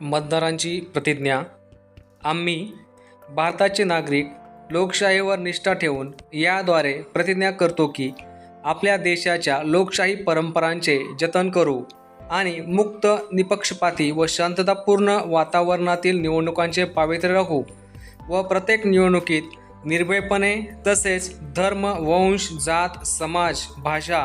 मतदारांची प्रतिज्ञा. आम्ही भारताचे नागरिक लोकशाहीवर निष्ठा ठेवून याद्वारे प्रतिज्ञा करतो की आपल्या देशाच्या लोकशाही परंपरांचे जतन करू आणि मुक्त निपक्षपाती व शांततापूर्ण वातावरणातील निवडणुकांचे पावित्र्य राखू व प्रत्येक निवडणुकीत निर्भयपणे तसेच धर्म वंश जात समाज भाषा